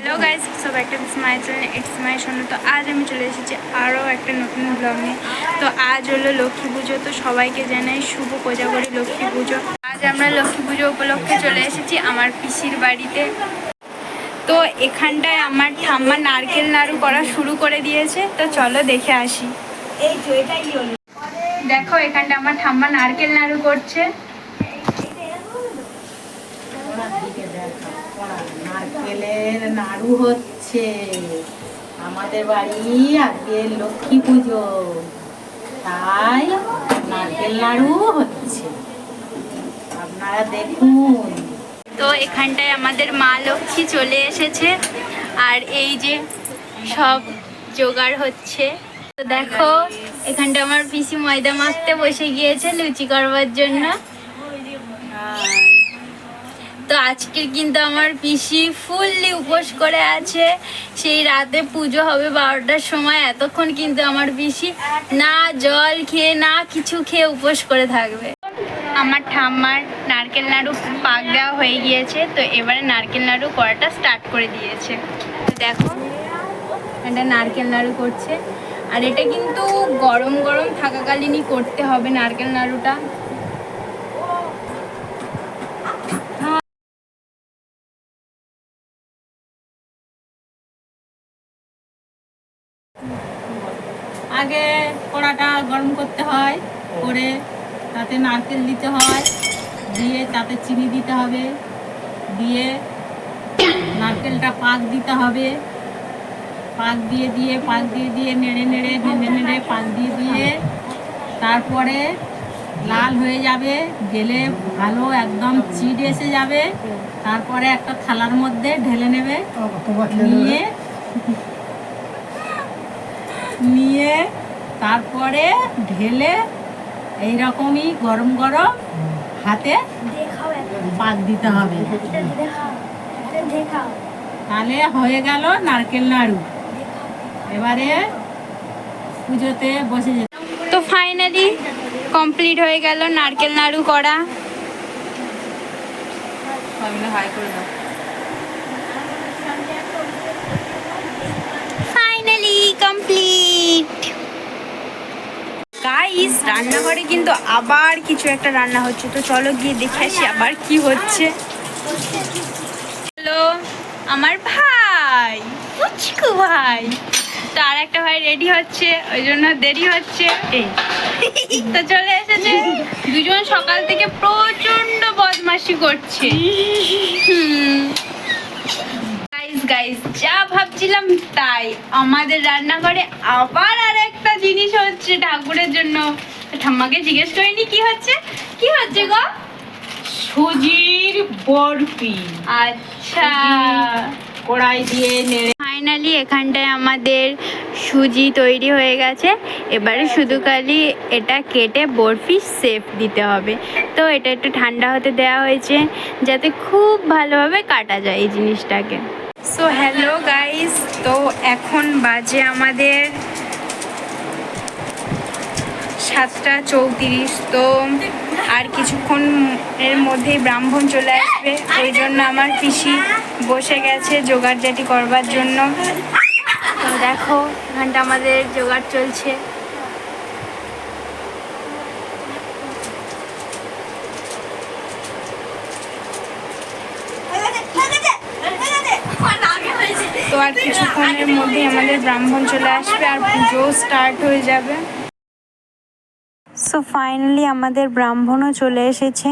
Hello guys সব একটা my channel it's my Sonu তো আজ আমি চলে এসেছি আরও একটা নতুন ব্লগ নিয়ে। তো আজ হলো লক্ষ্মী পুজো তো সবাইকে জানাই শুভ কোজাগরি লক্ষ্মী পুজো। আজ আমরা লক্ষ্মী পুজো উপলক্ষে চলে এসেছি আমার পিসির বাড়িতে। তো এখানটায় আমার ঠাম্মা নারকেল নাড়ু করা শুরু করে দিয়েছে। তো চলো দেখে আসি। এই তো হলো। দেখো এখানটা আমার ঠাম্মা নারকেল নাড়ু করছে। নারকেলের নাড়ু হচ্ছে। আমাদের বাড়ি আজকে লক্ষ্মী পুজো। তাই নারকেল নাড়ু হচ্ছে। আপনারা দেখুন। তো এখানটায় আমাদের মা লক্ষ্মী চলে এসেছে। আর এই যে সব জোগাড় হচ্ছে। তো দেখো, এখানটা আমার পিসি ময়দা মাখতে বসে গিয়েছে লুচি করবার জন্য। তো আজকে কিন্তু আমার পিসি ফুললি উপোস করে আছে। সেই রাতে পুজো হবে বারোটার সময়। এতক্ষণ কিন্তু আমার পিসি না জল খেয়ে, না কিছু খেয়ে উপোস করে থাকবে। আমার ঠাম্মার নারকেল নাড়ু পাক দেওয়া হয়ে গিয়েছে, তো এবারে নারকেল নাড়ু করাটা স্টার্ট করে দিয়েছে। দেখো, এটা নারকেল নাড়ু করছে। আর এটা কিন্তু গরম গরম থাকাকালীনই করতে হবে নারকেল নাড়ুটা। আগে কড়াটা গরম করতে হয় করে তাতে নারকেল দিতে হয় দিয়ে তাতে চিনি দিতে হবে দিয়ে নারকেলটা পাক দিতে হবে পাক দিয়ে দিয়ে পাক দিয়ে দিয়ে নেড়ে নেড়ে নেড়ে নেড়ে পাক দিয়ে দিয়ে তারপরে লাল হয়ে যাবে গেলে ভালো একদম চিড় এসে যাবে তারপরে একটা থালার মধ্যে ঢেলে নেবে নিয়ে নিয়ে তারপরে ঢেলে এইরকমই গরম গরম হাতে পাক দিতে হবে। তাহলে হয়ে গেল নারকেল নাড়ু এবারে পুজোতে বসে যেতে তো ফাইনালি কমপ্লিট হয়ে গেল নারকেল নাড়ু করা। হাই করে দাও ফাইনালি কমপ্লিট গাইস রান্নাঘরে কিন্তু আবার কিছু একটা রান্না হচ্ছে। তো চলো গিয়ে দেখে আসি আবার কি হচ্ছে। হ্যালো আমার ভাই, পুচকু ভাই। তো আর একটা ভাই রেডি হচ্ছে, ওই জন্য দেরি হচ্ছে। তো চলে এসেছে। দুজন সকাল থেকে প্রচণ্ড বদমাশি করছে। গাইস গাইস যা ভাবছিলাম তাই। আমাদের রান্নাঘরে আবার আর একটা জিনিস হচ্ছে ঠাকুরের জন্য। ঠাম্মাকে জিজ্ঞেস করিনি কি হচ্ছে? কি হচ্ছে গো? সুজির বরফি। আচ্ছা। কড়াই দিয়ে নেড়ে ফাইনালি এখানটায় আমাদের সুজি তৈরি হয়ে গেছে। এবারে শুধু খালি এটা কেটে বরফি সেফ দিতে হবে। তো এটা একটু ঠান্ডা হতে দেওয়া হয়েছে যাতে খুব ভালোভাবে কাটা যায় এই জিনিসটাকে। সো হ্যালো গাইস তো এখন বাজে আমাদের সাতটা চৌত্রিশ, তো আর কিছুক্ষণ এর মধ্যেই ব্রাহ্মণ চলে আসবে। ওই জন্য আমার পিসি বসে গেছে জোগাড় জাটি করবার জন্য। তো দেখো, এখানটা আমাদের জোগাড় চলছে। তো আর কিছুক্ষণের মধ্যেই আমাদের ব্রাহ্মণ চলে আসবে আর পুজো স্টার্ট হয়ে যাবে। সো ফাইনালি আমাদের ব্রাহ্মণও চলে এসেছে।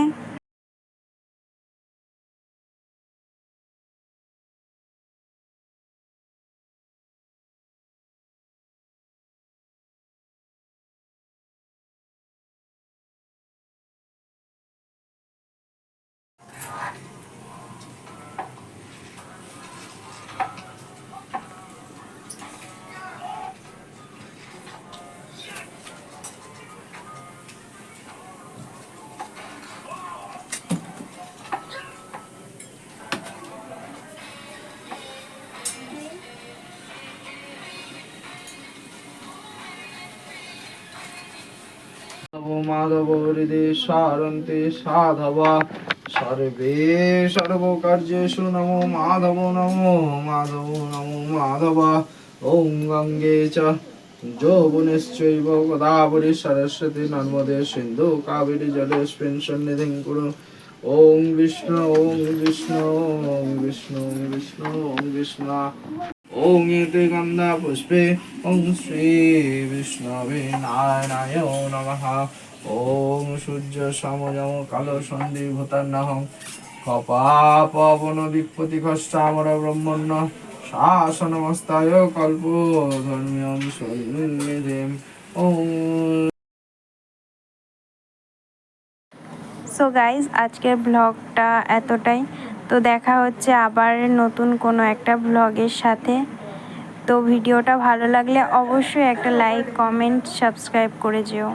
মাধব হৃদে সারন্তে সাধবা। সর্বে সর্বকার্যেষু নমো মাধব নমো মাধব নমো মাধব। ওং গঙ্গে চ। যৌবনেশ্চৈব গোদাবরী সরস্বতী নর্মদে সিন্ধু কাবেরী জলেস্মিন সন্নিধিং কুরু। ওং বিষ্ণু ওং বিষ্ণু ওং বিষ্ণু ওং বিষ্ণু ওং বিষ্ণু। ওং এতে গন্ধা পুষ্পে ওং শ্রী বিষ্ণবে নারায়ণায় নমঃ ওং সূর্য সমযম কালো সন্ধি ভূতান্নহং কপা পবন ব্রহ্মণ্য শাসনমস্তায় কল্প ধর্মীয়ম সন্নিধিম ওং সো গাইজ আজকের ব্লগটা এতটাই। তো দেখা হচ্ছে আবার নতুন কোনো একটা ভ্লগের সাথে। তো ভিডিওটা ভালো লাগলে অবশ্যই একটা লাইক কমেন্ট সাবস্ক্রাইব করে যেও।